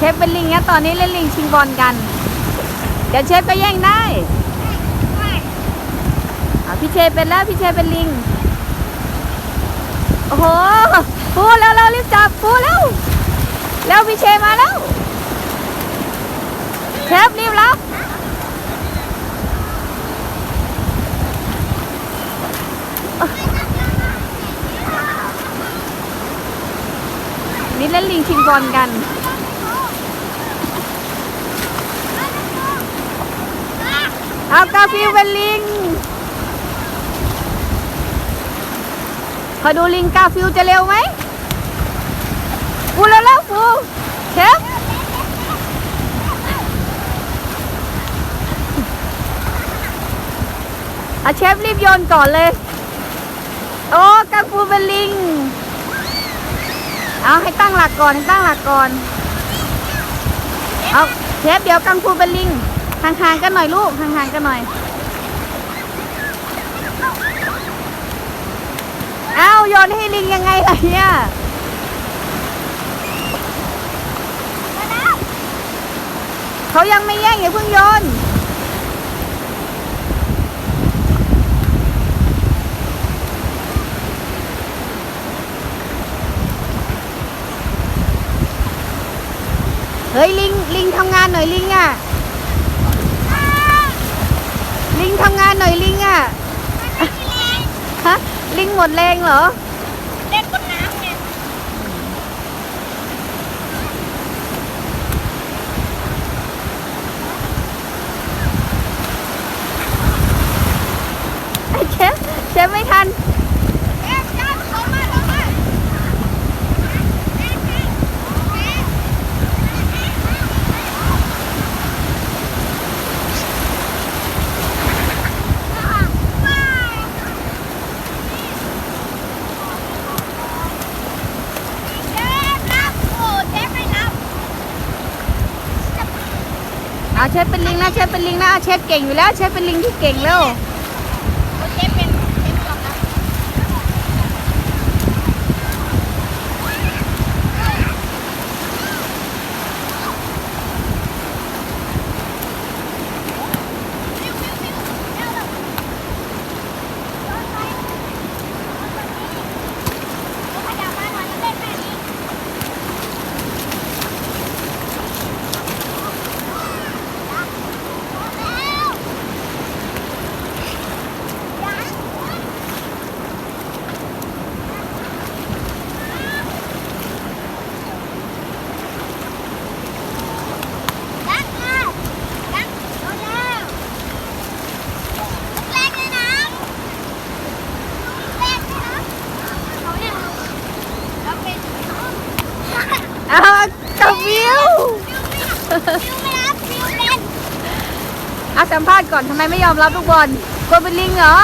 ชฟเป็นลิงนะตอนนี้เล่นลิงชิงบอลกัน เดี๋ยวเชฟก็แย่งได้พี่เชฟเป็นแล้วพี่เชฟเป็นลิง โอ้โหฟูแล้วเรารีบจับฟูแล้วแล้วพี่เชฟมาแล้วเชฟรีบรับนี่เล่นลิงชิงบอลกัน เอากาฟิลเป็นลิงขอดูลิงกาฟิลจะเร็วไหมฟูแล้วแล้วฟูเชฟอาเชฟรีบโยนก่อนเลย โอ้กาฟิลเป็นลิง เอาให้ตั้งหลักก่อนให้ตั้งหลักก่อน เอาเชฟเดี๋ยวกังฟูเป็นลิงห่างๆกันหน่อยลูกห่างๆกันหน่อย เอาโย นให้ลิงยังไงล่ะเนี่ยเขายังไม่แย่งอย่าเพิ่งโยนเฮ้ยลิงลิงทำงานหน่อยลิงอะ ลิงทำงานหน่อยลิงอะฮะลิงหมดแรงเหรอ เล่นบนน้ำไง ไอ้เชฟเชฟไม่ทัน เอ๊ะจ้าลงมาลงมา เชฟรับโอ้เชฟไม่รับ เอาเชฟเป็นลิงนะเชฟเป็นลิงนะเอาเชฟเก่งอยู่แล้วเชฟเป็นลิงที่เก่งแล้ว โอ้เชฟเป็นเชฟยอมรับ รักมารักเอาแล้วแรงเลยนะแรงเลยนะเขาเนี่ยเราเป็นฟิว เอากับวิวไม่รับฟิวเล่นเอาสัมภาษณ์ก่อนทำไมไม่ยอมรับลูกบอลกลัวเป็นลิงเหรอ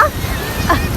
ไ